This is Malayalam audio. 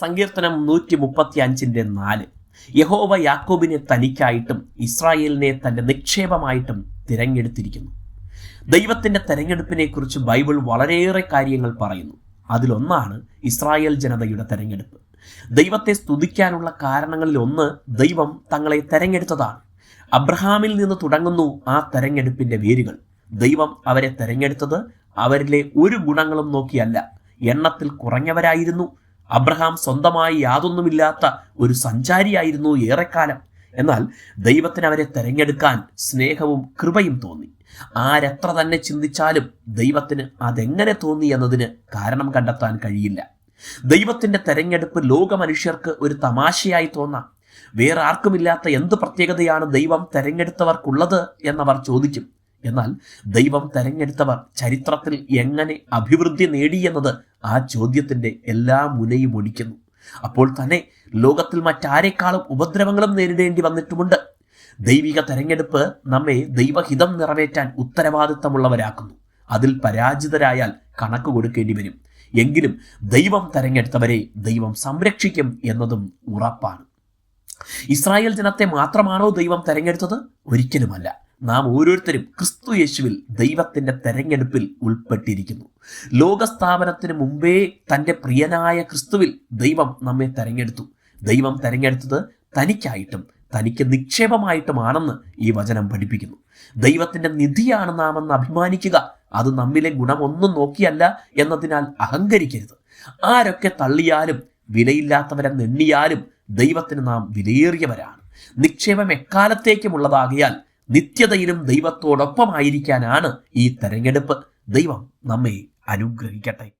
സങ്കീർത്തനം നൂറ്റി മുപ്പത്തി അഞ്ചിന്റെ നാല്. യഹോവ യാക്കോബിനെ തനിക്കായിട്ടും ഇസ്രായേലിനെ തന്റെ നിക്ഷേപമായിട്ടും തിരഞ്ഞെടുത്തിരിക്കുന്നു. ദൈവത്തിന്റെ തെരഞ്ഞെടുപ്പിനെ കുറിച്ച് ബൈബിൾ വളരെയേറെ കാര്യങ്ങൾ പറയുന്നു. അതിലൊന്നാണ് ഇസ്രായേൽ ജനതയുടെ തെരഞ്ഞെടുപ്പ്. ദൈവത്തെ സ്തുതിക്കാനുള്ള കാരണങ്ങളിൽ ഒന്ന് ദൈവം തങ്ങളെ തെരഞ്ഞെടുത്തതാണ്. അബ്രഹാമിൽ നിന്ന് തുടങ്ങുന്നു ആ തെരഞ്ഞെടുപ്പിന്റെ വേരുകൾ. ദൈവം അവരെ തെരഞ്ഞെടുത്തത് അവരിലെ ഒരു ഗുണങ്ങളും നോക്കിയല്ല. എണ്ണത്തിൽ കുറഞ്ഞവരായിരുന്നു. അബ്രഹാം സ്വന്തമായി യാതൊന്നുമില്ലാത്ത ഒരു സഞ്ചാരിയായിരുന്നു ഏറെക്കാലം. എന്നാൽ ദൈവത്തിന് അവരെ തെരഞ്ഞെടുക്കാൻ സ്നേഹവും കൃപയും തോന്നി. ആരെത്ര തന്നെ ചിന്തിച്ചാലും ദൈവത്തിന് അതെങ്ങനെ തോന്നി എന്നതിന് കാരണം കണ്ടെത്താൻ കഴിയില്ല. ദൈവത്തിന്റെ തെരഞ്ഞെടുപ്പ് ലോക മനുഷ്യർക്ക് ഒരു തമാശയായി തോന്നാം. വേറെ ആർക്കുമില്ലാത്ത എന്ത് പ്രത്യേകതയാണ് ദൈവം തെരഞ്ഞെടുത്തവർക്കുള്ളത് എന്നവർ ചോദിക്കും. എന്നാൽ ദൈവം തെരഞ്ഞെടുത്തവർ ചരിത്രത്തിൽ എങ്ങനെ അഭിവൃദ്ധി നേടിയെന്നത് ആ ചോദ്യത്തിന്റെ എല്ലാ മുനയും ഒടിക്കുന്നു അപ്പോൾ തന്നെ ലോകത്തിൽ മറ്റാരെക്കാളും ഉപദ്രവങ്ങളും നേരിടേണ്ടി വന്നിട്ടുമുണ്ട്. ദൈവിക തെരഞ്ഞെടുപ്പ് നമ്മെ ദൈവഹിതം നിറവേറ്റാൻ ഉത്തരവാദിത്തമുള്ളവരാക്കുന്നു. അതിൽ പരാജിതരായാൽ കണക്ക് കൊടുക്കേണ്ടി വരും. എങ്കിലും ദൈവം തെരഞ്ഞെടുത്തവരെ ദൈവം സംരക്ഷിക്കും എന്നതും ഉറപ്പാണ്. ഇസ്രായേൽ ജനത്തെ മാത്രമാണോ ദൈവം തെരഞ്ഞെടുത്തത്? ഒരിക്കലുമല്ല. നാം ഓരോരുത്തരും ക്രിസ്തു യേശുവിൽ ദൈവത്തിന്റെ തെരഞ്ഞെടുപ്പിൽ ഉൾപ്പെട്ടിരിക്കുന്നു. ലോകസ്ഥാപനത്തിന് മുമ്പേ തന്റെ പ്രിയനായ ക്രിസ്തുവിൽ ദൈവം നമ്മെ തെരഞ്ഞെടുത്തു. ദൈവം തെരഞ്ഞെടുത്തത് തനിക്കായിട്ടും തനിക്ക് നിക്ഷേപമായിട്ടുമാണെന്ന് ഈ വചനം പഠിപ്പിക്കുന്നു. ദൈവത്തിന്റെ നിധിയാണ് നാം എന്ന് അഭിമാനിക്കുക. അത് നമ്മിലെ ഗുണമൊന്നും നോക്കിയല്ല എന്നതിനാൽ അഹങ്കരിക്കരുത്. ആരൊക്കെ തള്ളിയാലും വിലയില്ലാത്തവരെ എണ്ണിയാലും ദൈവത്തിന് നാം വിലയേറിയവരാണ്. നിക്ഷേപം എക്കാലത്തേക്കുമുള്ളതാകിയാൽ നിത്യതയിലും ദൈവത്തോടൊപ്പമായിരിക്കാനാണ് ഈ തെരഞ്ഞെടുപ്പ്. ദൈവം നമ്മെ അനുഗ്രഹിക്കട്ടെ.